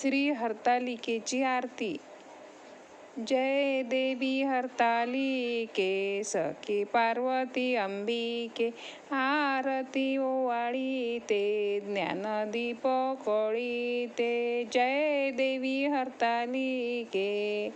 श्री हरतालिकेची आरती। जय देवी हरतालिके सखी पार्वती अंबिके। आरती ओवाळी ते ज्ञानदीप कळीते। जय देवी हरतालिके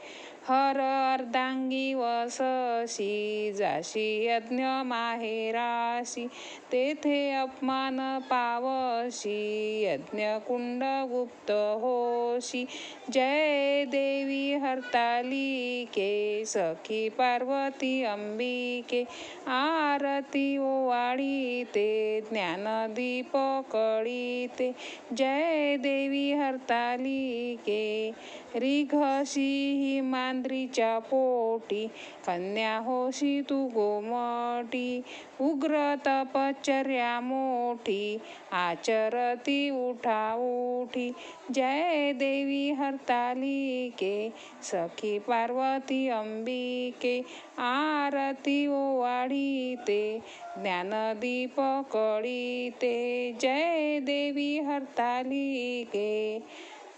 हर अर्धांगी वसशी जाशी यज्ञ माहेराशी तेथे अपमान पावशी, यज्ञ कुंड गुप्त होशी. जय देवी हरतालिके सखी पार्वती अंबिके, आरती ओवाळी ते ज्ञानदीप कळीते. जय देवी हरतालिके रिघशी ही मांद्रीच्या पोटी कन्या होशी तू गोमटी उग्र तपश्चर्या मोठी आचरती उठा उठी जय देवी हरतालिके सखी पार्वती अंबिके आरती ओवाळीते ज्ञानदीप कळीते जय देवी हरतालिके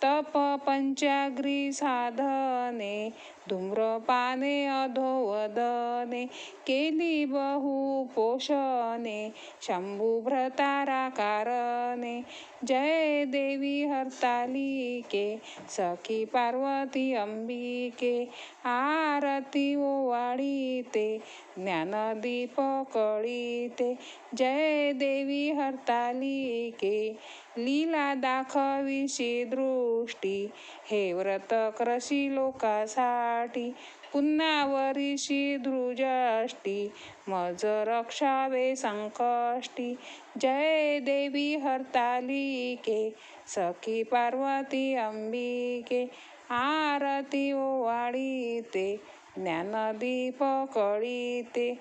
तप पंचाग्री साधने धूम्रपाने, अधोवदने, केली बहु पोषणे शंभुभ्रताराकारणे जय देवी हरतालिके, सखी पार्वती अंबिके, आरती ओवाळीते, ज्ञानदीप कळीते, जय देवी हरतालिके, लीला दाखविशी दृष्टी, हे व्रत क्रशी लोकासाठी पाठी. वरीशी धृजष्टी मज रक्षावे संकष्टी. जय देवी हरतालिके. सखी पार्वती अंबिके. आरती ओवाळीते. ज्ञानदीप कळीते.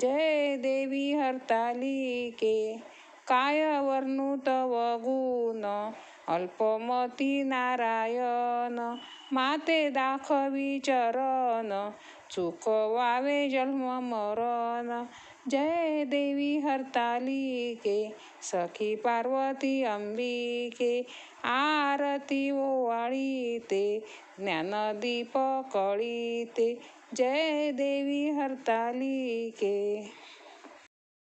जय देवी हरतालिके. काय वर्णुत वगुन अल्पमती नारायण माते दाखवी चरण चुकवावे जन्म मरण। जय देवी हरतालिके, सखी पार्वती अंबिके, आरती ओवाळीते, ज्ञानदीप कळीते। जय देवी हरतालिके।